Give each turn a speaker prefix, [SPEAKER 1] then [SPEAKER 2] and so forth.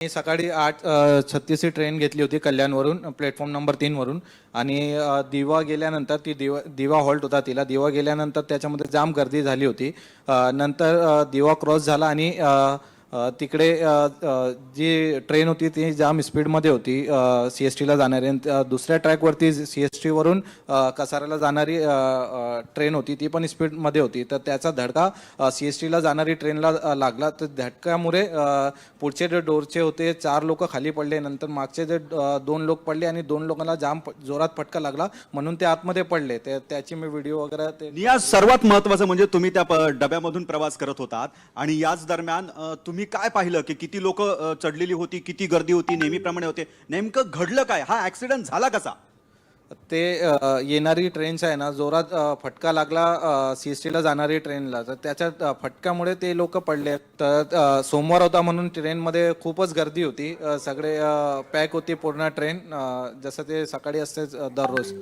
[SPEAKER 1] मी सकाळी आठ छत्तीसची ट्रेन घेतली होती कल्याणवरून प्लॅटफॉर्म नंबर तीनवरून आणि दिवा गेल्यानंतर ती दिवा दिवा हॉल्ट होता तिला. दिवा गेल्यानंतर त्याच्यामध्ये जाम गर्दी झाली होती. नंतर दिवा क्रॉस झाला आणि तिकडे जी ट्रेन होती ती जाम स्पीडमध्ये होती सी एस टीला जाणारी. आणि दुसऱ्या ट्रॅकवरती सी एस टीवरून कसाऱ्याला जाणारी ट्रेन होती ती पण स्पीडमध्ये होती. तर त्याचा धडका सी एस टीला जाणारी ट्रेनला लागला. तर धडक्यामुळे पुढचे जे डोरचे होते चार लोक खाली पडले. नंतर मागचे जे दोन लोक पडले आणि दोन लोकांना जाम जोरात फटका लागला. म्हणून ते आतमध्ये पडले. ते त्याची मी व्हिडिओ वगैरे ते
[SPEAKER 2] या सर्वात महत्वाचं म्हणजे तुम्ही त्या डब्यामधून प्रवास करत होतात. आणि याच दरम्यान तुम्ही तुम्ही काय पाहिलं की किती लोक चढलेली होती किती गर्दी होती नेहमीप्रमाणे होते? नेमकं घडलं काय? हा ऍक्सिडेंट झाला कसा?
[SPEAKER 1] ते येणारी ट्रेनचा आहे ना जोरात फटका लागला सी एस टीला जाणारी ट्रेनला तर त्याच्या फटक्यामुळे ते लोक पडले. तर सोमवार होता म्हणून ट्रेनमध्ये खूपच गर्दी होती. सगळे पॅक होती पूर्ण ट्रेन जसं ते सकाळी असते दररोज.